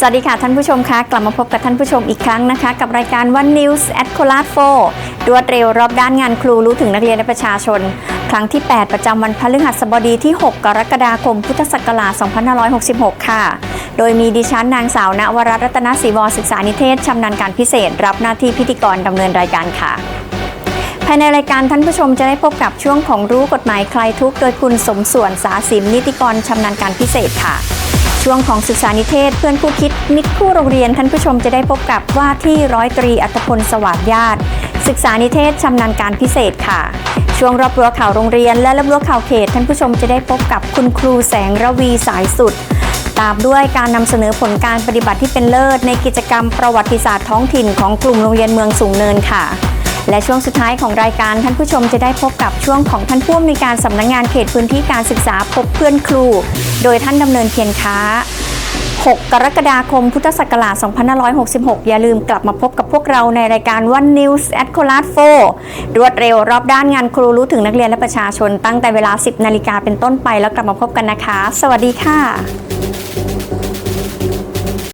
สวัสดีค่ะท่านผู้ชมคะกลับมาพบกับท่านผู้ชมอีกครั้งนะคะ กับรายการ One News at c o l a d 4รวดเร็วรอบด้านงานครูรู้ถึงนักเรียนและประชาชน ครั้งที่ 8 ประจำวันพฤหัสบดีที่ 6 กรกฎาคมพุทธศักราช2566 ค่ะ โดยมีดิฉันนางสาวนวรัตน์รัตนศรีวรศึกษานิเทศชำนาญการพิเศษ รับหน้าที่พิธีกรดำเนินรายการค่ะภายในรายการท่านผู้ชมจะได้พบกับช่วงของรู้กฎหมายคลายทุกข์โดยคุณสมส่วนสาสิมนิติกรชำนาญการพิเศษค่ะ ช่วงของศึกษานิเทศเพื่อนผู้คิดมิตรคู่โรงเรียนท่านผู้ชมจะได้พบกับว่าที่ร้อยตรีอัตพลสวัสดญาติ ศึกษานิเทศชำนาญการพิเศษค่ะ ช่วงรอบรั้วข่าวโรงเรียนและรอบรั้วข่าวเขต ท่านผู้ชมจะได้พบกับคุณครูแสงระวีสายสุด ตามด้วยการนำเสนอผลการปฏิบัติที่เป็นเลิศ ในกิจกรรมประวัติศาสตร์ท้องถิ่นของกลุ่มโรงเรียนเมืองสูงเนินค่ะ และช่วงสุดท้ายของรายการท่านผู้ชมจะได้พบกับช่วงของท่านผู้อำนวยการสำนักงานเขตพื้นที่การศึกษาพบเพื่อนครู โดยท่านดำเนินเพียรค้า 6 กรกฎาคม พุทธศักราช 2566 อย่าลืมกลับมาพบกับพวกเราในรายการ One News at c o l a d 4รวดเร็วรอบด้านงานครูรู้ถึงนักเรียนและประชาชนตั้งแต่เวลา 10 นาฬิกาเป็นต้นไปแล้วกลับมาพบกันนะคะ สวัสดีค่ะ